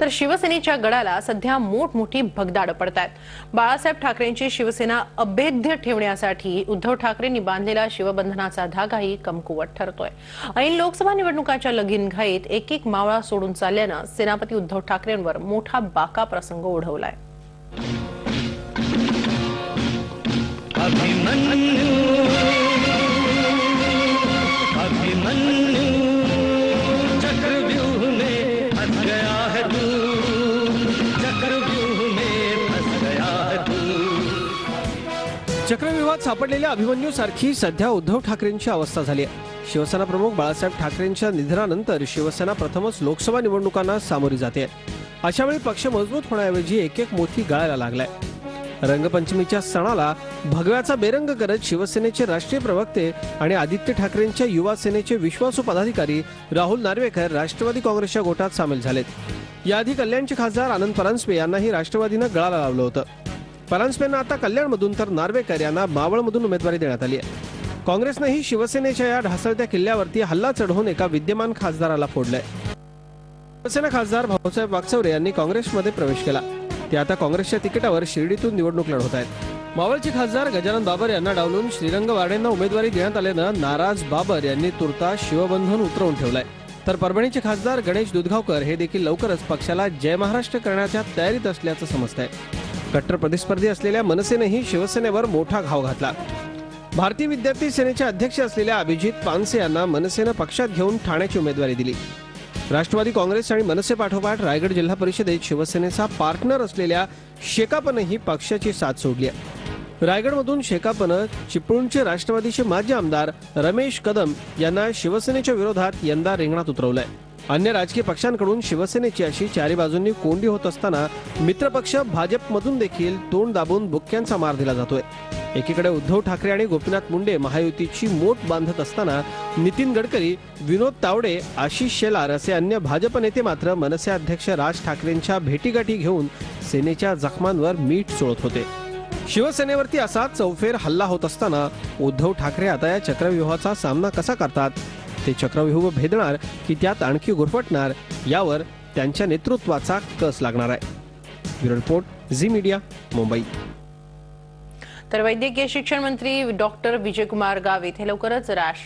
तर शिवसेनेच्या गडाला सध्या मोठमोठी भगदाड पडत आहेत बाळासाहेब ठाकरेंची शिवसेना अभेद्य ठेवण्यासाठी उद्धव ठाकरेंनी बांधलेला शिवबंधनाचा धागाही कमकुवत ठरतोय. ऐन लोकसभा निवडणुकाच्या लगीन घाईत एक एक मावळा सोडून चालल्यानं सेनापती उद्धव ठाकरेंवर मोठा बाका प्रसंग ओढवलाय. चक्रव्यूहात सापडलेल्या अभिमन्यू सारखी सध्या उद्धव ठाकरेंची अवस्था झाली आहे. शिवसेना प्रमुख बाळासाहेब ठाकरेंच्या निधनानंतर शिवसेना प्रथमच लोकसभा निवडणुकांना सामोरी जाते. अशावेळी पक्ष मजबूत होण्याऐवजी एक एक मोठी गळायला लागलाय. रंगपंचमीच्या सणाला भगव्याचा बेरंग करत शिवसेनेचे राष्ट्रीय प्रवक्ते आणि आदित्य ठाकरेंच्या युवा सेनेचे विश्वासू पदाधिकारी राहुल नार्वेकर राष्ट्रवादी काँग्रेसच्या गोटात सामील झालेत. याआधी कल्याणचे खासदार आनंद परांजपे यांनाही राष्ट्रवादीनं गळाला लावलं होतं. परांजपेंना आता कल्याणमधून तर नार्वेकर यांना मावळमधून उमेदवारी देण्यात आली आहे. काँग्रेसनंही शिवसेनेच्या या ढासळत्या किल्ल्यावरती हल्ला चढवून एका विद्यमान खासदाराला फोडलंय. शिवसेना खासदार भाऊसाहेब वागचौरे यांनी काँग्रेसमध्ये प्रवेश केला. ते आता काँग्रेसच्या तिकिटावर शिर्डीतून निवडणूक लढवत आहेत. मावळचे खासदार गजानन बाबर यांना डावलून श्रीरंग वाडेंना उमेदवारी देण्यात आल्यानं नाराज बाबर यांनी तुर्ता शिवबंधन उतरवून ठेवलंय. तर परभणीचे खासदार गणेश दुधगावकर हे देखील लवकरच पक्षाला जय महाराष्ट्र करण्याच्या तयारीत असल्याचं समजतंय. कट्टर प्रतिस्पर्धी असलेल्या मनसेनेही शिवसेनेवर मोठा घाव घातला. भारतीय विद्यार्थी सेनेचे अध्यक्ष असलेल्या अभिजित पानसे यांना मनसेनं पक्षात घेऊन ठाण्याची उमेदवारी दिली. राष्ट्रवादी काँग्रेस आणि मनसे पाठोपाठ रायगड जिल्हा परिषदेत शिवसेनेचा पार्टनर असलेल्या शेकापनंही पक्षाची साथ सोडली आहे. रायगडमधून शेकापनं चिपळूणचे राष्ट्रवादीचे माजी आमदार रमेश कदम यांना शिवसेनेच्या विरोधात यंदा रिंगणात उतरवलंय. अन्य राजकीय पक्षांकडून शिवसेनेची अशी चारी बाजूंनी कोंडी होत असताना मित्रपक्ष भाजपमधून देखील तोंड दाबून बुक्क्यांचा मार दिला जातोय. एकीकडे उद्धव ठाकरे आणि गोपीनाथ मुंडे महायुतीची मोठ बांधत असताना नितीन गडकरी विनोद तावडे आशिष शेलार असे अन्य भाजप नेते मात्र मनसे अध्यक्ष राज ठाकरेंच्या भेटीगाठी घेऊन सेनेच्या जखमांवर मीठ चोळत होते. शिवसेनेवरती असा चौफेर हल्ला होत असताना उद्धव ठाकरे आता या चक्रव्यूहाचा सामना कसा करतात ते चक्रव्यूह भेदणार की त्यात आणखी गुरफटणार यावर त्यांच्या नेतृत्वाचा कस लागणार आहे. Bureau report Zee media Mumbai. तर वैद्यकीय शिक्षण मंत्री डॉक्टर विजयकुमार गावित. हे लवकरच राष्ट्र